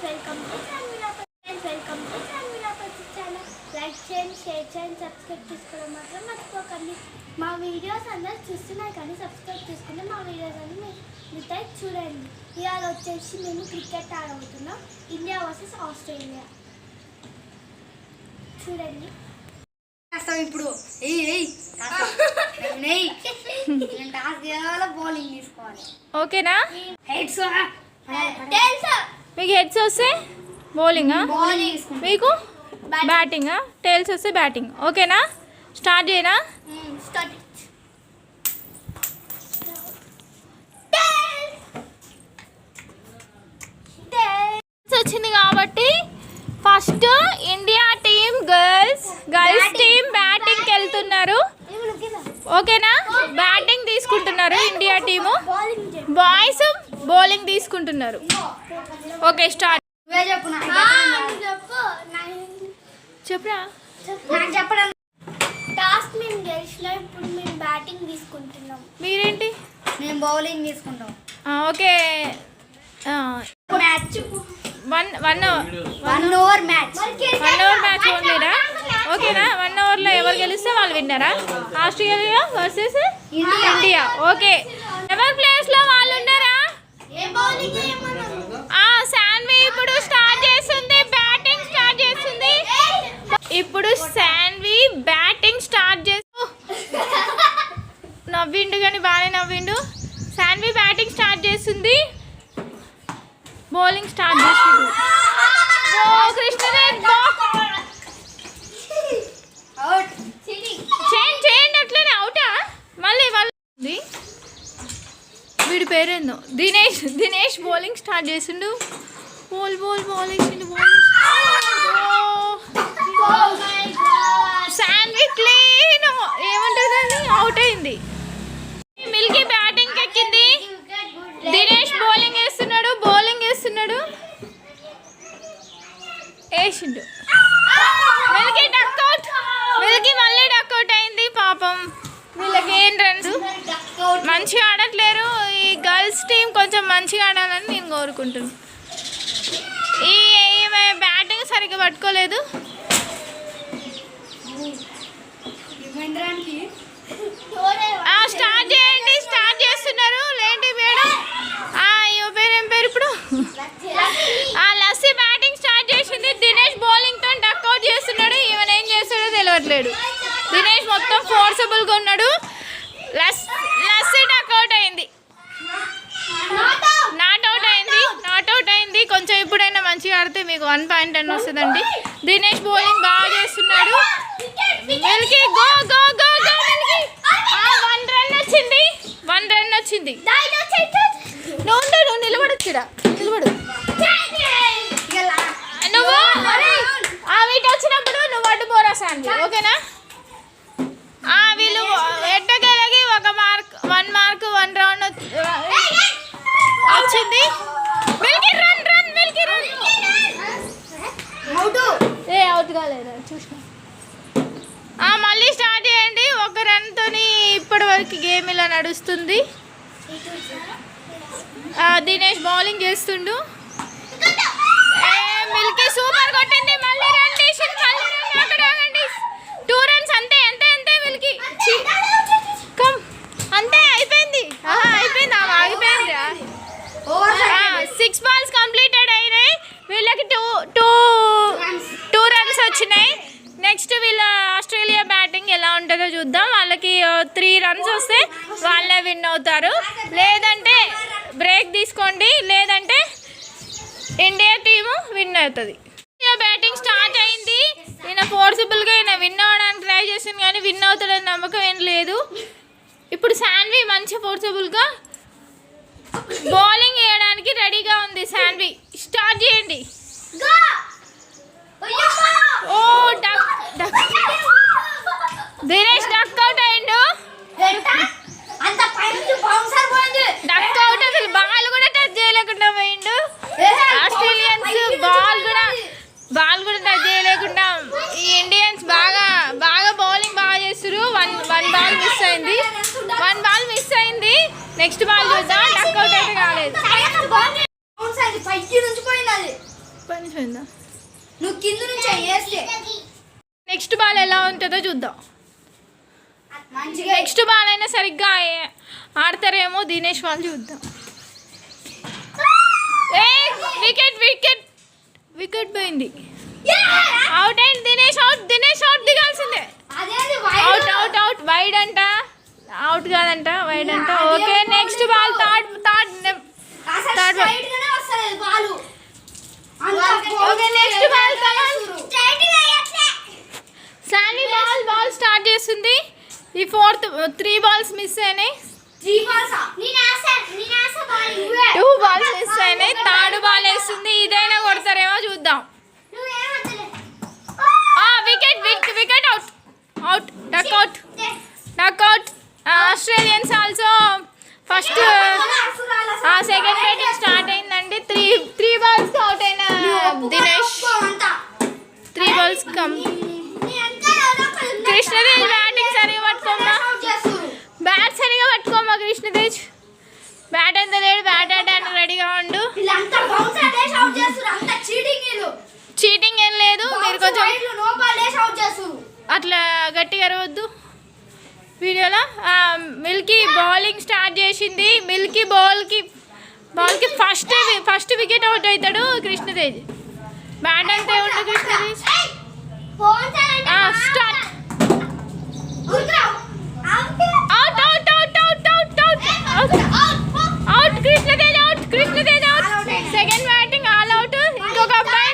Friends welcome to friends welcome to family channel like చేయండి share చేయండి subscribe చేసుకోవడం మాత్రం మర్చిపోకండి మా వీడియోస్ అందరు చూస్తున్నారు కానీ సబ్స్క్రైబ్ చేసుకుంటే మా వీడియోస్ అన్ని మీతో చూడండి ఇవాళ వచ్చేసి మేము క్రికెట్ ఆడబోతున్నాం ఇండియా వర్సెస్ ఆస్ట్రేలియా చూడండి చేస్తాం ఇప్పుడు. టాస్ చేయాలి? బౌలింగ్ తీసుకోవాలి. ఓకేనా? హెడ్స్ తెలుసా మీకు హెడ్స్ వస్తే బౌలింగా మీకు బ్యాటింగా టైల్స్ వస్తే బ్యాటింగ్ ఓకేనా స్టార్ట్ చేయనా? స్టార్ట్ వచ్చింది కాబట్టి first India team girls girls team బ్యాటింగ్కి వెళ్తున్నారు ఓకేనా బ్యాటింగ్ తీసుకుంటున్నారు ఇండియా టీము బాయ్స్ బౌలింగ్ తీసుకుంటున్నారు. Okay start. చెప్పురా? చెప్పడం టాస్క్ మేము గెలిచినా ఇప్పుడు మేము బ్యాటింగ్ తీసుకుంటున్నాం. మీరేంటి? నేను బౌలింగ్ తీసుకుంటాం okay. Match. One one one over match. One hour match ఓకేనా? వన్ ఎవరు గెలిస్తే వాళ్ళు విన్నారా? Australia versus India. ఓకే. ఎవరి ప్లేస్లో వాళ్ళు ఏ బౌలింగ్ ఏమన్నా ఆ శాన్వి ఇప్పుడు స్టార్ట్ చేస్తుంది బ్యాటింగ్ స్టార్ట్ చేస్తుంది ఇప్పుడు శాన్వి బ్యాటింగ్ స్టార్ట్ చేస్తూ నవ్విండు కానీ బాగానే నవ్విండు శాన్వి బ్యాటింగ్ స్టార్ట్ చేస్తుంది బౌలింగ్ స్టార్ట్ చేస్తుంది ఓ కృష్ణదేవ్ అవుట్ చేయండి చేయండి అట్లనే అవుటా మళ్ళీ వాళ్ళు ఉంది. వీడి పేరేందో? దినేష్ దినేష్ బౌలింగ్ స్టార్ట్ చేసిండు. బోల్ బోల్ బాల్ వేసిండు బౌల్ శాండ్వి క్లీన్ ఏమంటుందండి అవుట్ అయింది. మిల్కీ బ్యాటింగ్ ఎక్కింది. దినేష్ బౌలింగ్ వేస్తున్నాడు బౌలింగ్ వేస్తున్నాడు వేసిండు. మిల్కీ డక్అవుట్ మిల్కీ మళ్ళీ డక్అవుట్ అయింది పాపం. వీళ్ళకి ఏం రన్స్ మంచిగా ఆడట్లేరు. ఈ గర్ల్స్ టీం కొంచెం మంచిగా ఆడాలని నేను కోరుకుంటున్నాను ఈ ఈమె బ్యాటింగ్ సరిగ్గా పట్టుకోలేదు మహేంద్రానికి ఆ, స్టార్ట్ చేయండి స్టార్ట్ చేస్తున్నారు లేండి మేడం ఆ, ఈమె పేరు ఏం పేరు ఇప్పుడు ఆ లస్సీ బ్యాటింగ్ స్టార్ట్ చేసింది దినేష్ బౌలింగ్తో డక్అవుట్ చేస్తున్నాడు ఈవెన్ ఏం చేస్తాడో తెలియట్లేడు దినేష్ మొత్తం ఫోర్సబుల్గా ఉన్నాడు లస్ లస్సీ డక్అవుట్ అయింది నాట్ అవుట్ అయింది నాట్ అవుట్ అయింది కొంచెం ఇప్పుడైనా మంచిగా ఆడితే మీకు వన్ పాయింట్ అని వస్తుందండి. దినేష్ బౌలింగ్ బాగా చేస్తున్నాడు. Go go go go one run వచ్చింది. వన్ రన్ వచ్చింది. నువ్వు నువ్వు నిలబడొచ్చుడా నిలబడు. నువ్వు? ఆ వీటి వచ్చినప్పుడు నువ్వు అడ్డు పోరా శాంతి ఓకేనా? ఆ వీళ్ళు ఎట్టగలిగి ఒక mark one mark one round వచ్చింది Milky run run Milky run out కాలేదు చూసిన మళ్ళీ స్టార్ట్ చేయండి. ఒక రన్తో ఇప్పటి వరకు గేమ్ ఇలా నడుస్తుంది. దినేష్ బౌలింగ్ చేస్తుండు. మిల్కీ సూపర్ కొట్టింది మళ్ళీ రన్ తీసింది మళ్ళీ రన్ అక్కడ ఆగండి టూ రన్స్ అంతే అంతే అంతే మిల్కీ ఛీ, కమ్ అంతే అయిపోయింది ఆహా, అయిపోయింది ఆమె ఆగిపోయింది ఓవర్ సిక్స్ బాల్స్ కంప్లీటెడ్ అయినాయి వీళ్ళకి టూ టూ టూ రన్స్ వచ్చినాయి. నెక్స్ట్ వీళ్ళ ఆస్ట్రేలియా బ్యాటింగ్ ఎలా ఉంటుందో చూద్దాం. వాళ్ళకి త్రీ రన్స్ వస్తే వాళ్ళే విన్ అవుతారు. లేదంటే బ్రేక్ తీసుకోండి. లేదంటే ఇండియా టీము విన్ అవుతుంది. ఇండియా బ్యాటింగ్ స్టార్ట్ అయింది. ఈయన ఫోర్సిబుల్గా ఈయన విన్ అవ్వడానికి ట్రై చేసింది కానీ విన్ అవుతాడని నమ్మకం ఏం లేదు. ఇప్పుడు శాన్వి మంచి ఫోర్సిబుల్గా బౌలింగ్ వేయడానికి రెడీగా ఉంది శాన్వి. స్టార్ట్ చేయండి. దినేష్ డక్ అవుట్ అయిండు. పోయింది. డక్ అవుట్ అసలు బాల్ కూడా టచ్ చేయలేకుండా పోయిండు. ఆస్ట్రేలియన్స్ బాల్ కూడా బాల్ కూడా టచ్ చేయలేకుండా ఈ ఇండియన్స్ బాగా బాగా బౌలింగ్ బాగా చేస్తారు వన్ వన్ బాల్ మిస్ అయింది. వన్ బాల్ మిస్ అయింది. నెక్స్ట్ బాల్ చూద్దాం. డక్ అవుట్ అయితే కాలేదు. నువ్వు కింద నుంచి వేస్తే. నెక్స్ట్ బాల్ ఎలా ఉంటుందో చూద్దాం. నెక్స్ట్ బాల్ అయినా సరిగ్గా ఆడతారేమో దినేష్ వాళ్ళు చూద్దాం. Wicket wicket. వికెట్ పోయింది. అవుట్ అయింది దినేష్? అవుట్ దినేష్ అవుట్ దిగాల్సిందే. అవుట్ అవుట్ అవుట్ వైడ్ అంట. అవుట్ కాదంట వైడ్ అంట. Okay next ball third third వస్తలేదు ball next ball ball start చేస్తుంది. ఈ ఫోర్త్ త్రీ బాల్స్ మిస్ అయినాయి. టూ బాల్స్ మిస్ అయినాయి. థర్డ్ బాల్ వేస్తుంది. ఇదైనా కొడతారేమో చూద్దాం. Wicket wicket wicket out out duck out duck out Australians also first second batting start అయిందండి బాల్స్ కమ్ కృష్ణదేజ్ బ్యాటింగ్ సరిగా పట్టుకోమ్మా. బ్యాట్ సరిగా పట్టుకోమ్మా కృష్ణదేజ్ బ్యాట్ ఎంత లేడు బ్యాట్ ఆడడానికి రెడీగా ఉండు. చీటింగ్ ఏం లేదు మీరు కొంచెం అట్లా గట్టిగా అరవద్దు. వీడియోలో మిల్కీ బౌలింగ్ స్టార్ట్ చేసింది. మిల్కీ బాల్కి బాల్కి ఫస్ట్ ఫస్ట్ వికెట్ అవుట్ అవుతాడు కృష్ణతేజ్ బ్యాట్ అంతే ఉండు Krishnatej start out out out out out out out second batting all out ఇంకొక అబ్బాయి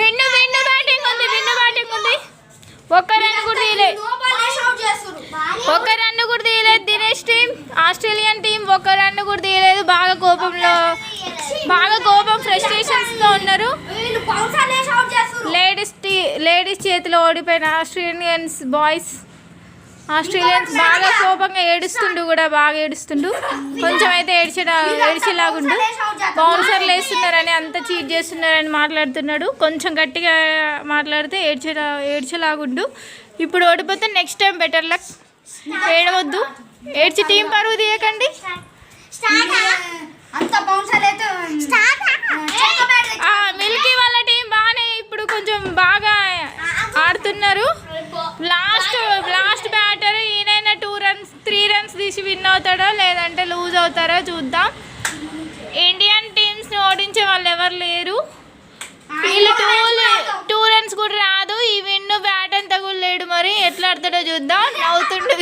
విన్ను విన్ను బ్యాటింగ్ ఉంది విన్ను బ్యాటింగ్ ఉంది. ఒక్క రన్ కూడా తీయలేదు. నో బాల్ వేసి అవుట్ చేస్తారు ఒక రన్ కూడా తీయలేదు దినేష్ టీం ఆస్ట్రేలియన్ టీం ఒక రన్ కూడా తీయలేదు. బాగా కోపంలో బాగా కోపం ఫ్రస్ట్రేషన్స్తో ఉన్నారు. లేడీస్ లేడీస్ చేతిలో ఓడిపోయిన ఆస్ట్రేలియన్స్ బాయ్స్ ఆస్ట్రేలియన్స్ బాగా కోపంగా ఏడుస్తుండు కూడా బాగా ఏడుస్తుండు. కొంచెం అయితే ఏడ్చే ఏడ్చేలాగుండు. బౌన్సర్లు వేస్తున్నారని అంత చీట్ చేస్తున్నారని మాట్లాడుతున్నాడు. కొంచెం గట్టిగా మాట్లాడితే ఏడ్చే ఏడ్చేలాగుండు. ఇప్పుడు ఓడిపోతే నెక్స్ట్ టైం బెటర్ లక్ ఏడవద్దు. ఏడ్చి టీం పరువు తీయకండి. అంత బౌన్సర్ అయితే చెక్క బ్యాట్ తెచ్చి- ఆ, మిల్కీ వాళ్ళ టీం బాగానే ఇప్పుడు కొంచెం బాగా ఆడుతున్నారు లాస్ట్ లాస్ట్ బ్యాటర్ ఈయనైనా టూ రన్స్ త్రీ రన్స్ తీసి విన్ అవుతాడో లేదంటే లూజ్ అవుతారో చూద్దాం ఇండియన్ టీమ్స్ ఓడించే వాళ్ళు ఎవరు లేరు వీళ్ళు టూ టూ రన్స్ కూడా రాదు ఈ విన్ బ్యాట్ అంతా కూడా లేడు ఆడతాడో చూద్దాం నవ్వుతుండు.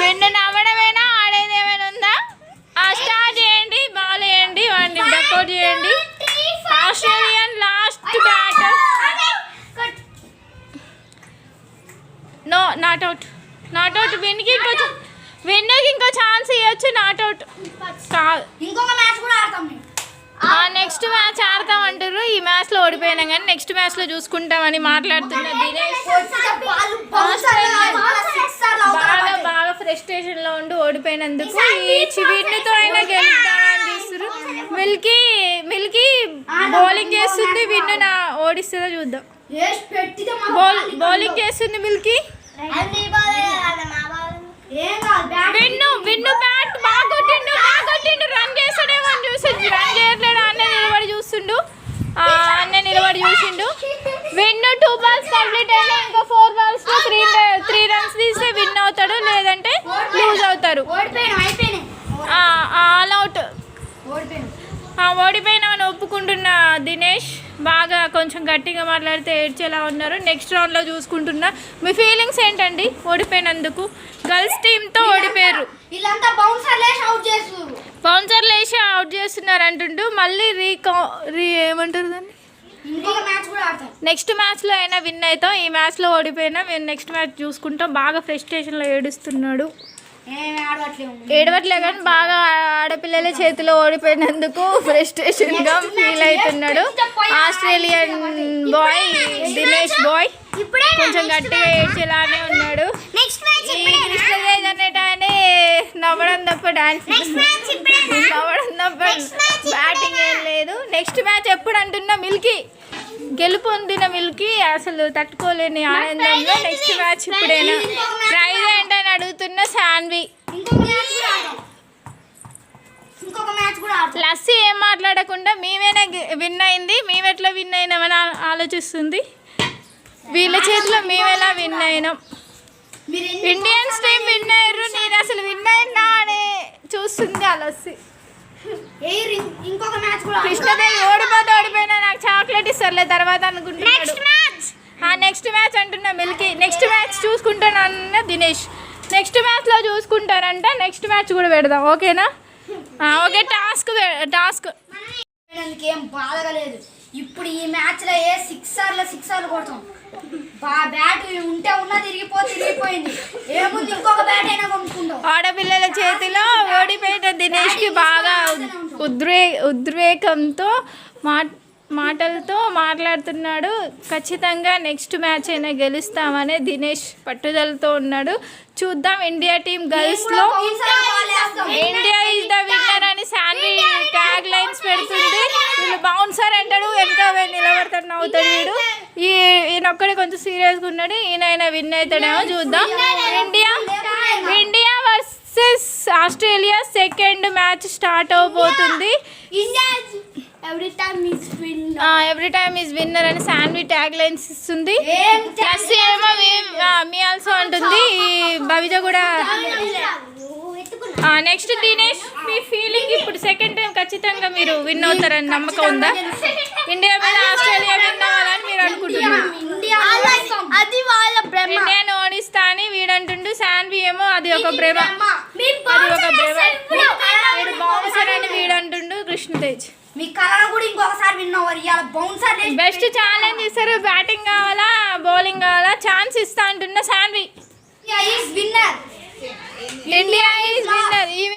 విన్ను నవ్వడమేనా ఆడేది ఏమైనా ఉందా? ఆ స్టార్ట్ చేయండి బాల్ వేయండి వాడిని డక్అవుట్ చేయండి. Australian last batter no not out not out విన్కి ఇంకో విన్కి ఇంకో ఛాన్స్ ఇవ్వచ్చు నాట్ అవుట్ కాదు ఇంకొక మ్యాచ్ కూడా ఆడతాం మేము నెక్స్ట్ మ్యాచ్ ఆడతాం అంటారు ఈ మ్యాచ్లో ఓడిపోయినాం కానీ నెక్స్ట్ మ్యాచ్లో చూసుకుంటామని మాట్లాడుతున్న దినేష్. వచ్చే బాల్ బౌన్సర్ బాల్ సిక్సర్ బాగా బాగా ఫ్రస్ట్రేషన్లో ఉండి ఓడిపోయినందుకు ఈ చివిన్నుతో అయినా గెలుస్తామని చూస్తారు మిల్కీ మిల్కీ బౌలింగ్ చేస్తుంది విన్ను నా ఓడిస్తుందో చూద్దాం. బౌలింగ్ చేస్తుంది మిల్కీ. విన్ను విన్ను బాగా కొట్టిండు బాగా కొట్టిండు రన్ చేస్తాడేమో అని చూసి రన్ చేయట్లేడు అన్న నిలబడి చూస్తుండు. ఆ, అన్న నిలబడి చూసిండు. విన్ టూ బాల్స్ కంప్లీట్ అయినా ఇంకా ఫోర్ బాల్స్తో త్రీ త్రీ రన్స్ తీస్తే విన్ అవుతాడు లేదంటే లూజ్ అవుతారు ఓడిపోయినాం అయిపోయినాయి ఆల్ అవుట్ ఓడిపోయినాం ఓడిపోయినామని ఒప్పుకుంటున్న దినేష్ బాగా కొంచెం గట్టిగా మాట్లాడితే ఏడ్చేలా ఉన్నారు. నెక్స్ట్ రౌండ్లో చూసుకుంటున్నా మీ ఫీలింగ్స్ ఏంటండి? ఓడిపోయినందుకు గర్ల్స్ టీంతో ఓడిపోయారు. వీళ్ళంతా అవుట్ బౌన్సర్లు వేసి అవుట్ చేస్తున్నారు అంటుంటూ మళ్ళీ రీకా రీ ఏమంటారు దాన్ని? నెక్స్ట్ మ్యాచ్లో అయినా విన్ అవుతాం. ఈ మ్యాచ్లో ఓడిపోయినా మేము నెక్స్ట్ మ్యాచ్ చూసుకుంటాం. బాగా ఫ్రస్ట్రేషన్లో ఏడుస్తున్నాడు. ఏడవట్లే కానీ బాగా ఆడపిల్లల చేతిలో ఓడిపోయినందుకు ఫ్రస్ట్రేషన్గా ఫీల్ అవుతున్నాడు. ఆస్ట్రేలియన్ బాయ్ దినేష్ బాయ్ కొంచెం గట్టిగా ఏడ్చేలానే ఉన్నాడు. నవ్వడం తప్ప డాన్స్ నవ్వడం తప్ప బ్యాటింగ్ ఏం లేదు. నెక్స్ట్ మ్యాచ్ ఎప్పుడు అంటున్నా మిల్కీ గెలుపొందిన మిల్కీ అసలు తట్టుకోలేని ఆనందంలో నెక్స్ట్ మ్యాచ్ ఇప్పుడైనా? ప్రైజ్ ఏంటని అడుగుతున్న శాన్వి. లస్సీ ఏం మాట్లాడకుండా మేమేనా విన్ అయింది. మేము ఎట్లా విన్ అయినామని ఆలోచిస్తుంది. వీళ్ళ చేతిలో మేము ఎలా విన్ అయినాం. ఇండియన్స్ టీం విన్ అయ్యారు? నేను అసలు విన్ అయినా అని చూస్తుంది ఆ లస్సీ. ఇంకొక మ్యాచ్ కూడా ఆడతాం. కృష్ణదేవి ఓడిపోతే ఓడిపోయినా నాకు చాక్లెట్ ఇస్తారులే తర్వాత అనుకుంటున్నాడు. ఆ నెక్స్ట్ మ్యాచ్ అంటున్నా మిల్కి. నెక్స్ట్ మ్యాచ్ చూసుకుంటానన్న దినేష్. నెక్స్ట్ మ్యాచ్లో చూసుకుంటారంట నెక్స్ట్ మ్యాచ్ కూడా పెడదాం. ఓకేనా? Okay task task. నాకు ఏం బాధగా లేదు ఇప్పుడు ఈ మ్యాచ్లో ఏ సిక్సర్లు సిక్సర్లు కొడతాం. బా బ్యాట్ ఉంటే ఉన్నా తిరిగిపో తిరిగిపోయింది. ఏముంది ఇంకొక బ్యాట్ అయినా కొనుక్కుంటాం ఆడపిల్లల చేతిలో ఓడిపోయిన దినేష్కి బాగా ఉద్రే ఉద్రేకంతో మా మాటలతో మాట్లాడుతున్నాడు. ఖచ్చితంగా నెక్స్ట్ మ్యాచ్ అయినా గెలుస్తామని దినేష్ పట్టుదలతో ఉన్నాడు. చూద్దాం ఇండియా టీం గర్ల్స్లో ఇండియా ఇస్ ద విన్నర్ అని శాన్వి ట్యాగ్ లైన్స్ పెడుతుంది. వీళ్ళు బౌన్సర్ అంటాడు. వెనక నిలబడతాడు నవ్వుతాడు వీడు. ఈ ఈయన ఒక్కడే కొంచెం సీరియస్గా ఉన్నాడు. ఈయన విన్ అవుతాడేమో చూద్దాం. India India versus Australia second match start అవబోతుంది. India every time every is winner అని శాన్వి ట్యాగ్ లైన్స్ ఇస్తుంది. ఏం ప్లస్ ఏమో మీ ఆల్సో అంటుంది. ఈ భవిజ కూడా నెక్స్ట్ దినేష్ మీ ఫీలింగ్ ఇప్పుడు సెకండ్ టైం ఖచ్చితంగా మీరు విన్ అవుతారని నమ్మకం ఉందా? ఇండియా మీద ఆస్ట్రేలియా విన్ అవ్వాలని మీరు అనుకుంటున్నారు. ఇండియా అది వాళ్ళ భ్రమ ఇండియాను ఓడిస్తా అని వీడంటుండు. శాన్వి ఏమో అది ఒక భ్రమ మీ అది ఒక భ్రమ bouncer వీడు బౌన్సర్ అని వీడంటుండు కృష్ణతేజ్. కలర్ కూడా ఇంకొకసారి విన్ అవ్వరు ఇవాళ బౌన్సర్ బెస్ట్ ఛాలెంజ్ ఇస్తారు. బ్యాటింగ్ కావాలా బౌలింగ్ కావాలా? ఛాన్స్ ఇస్తా అంటున్న Saanvi winner India is winner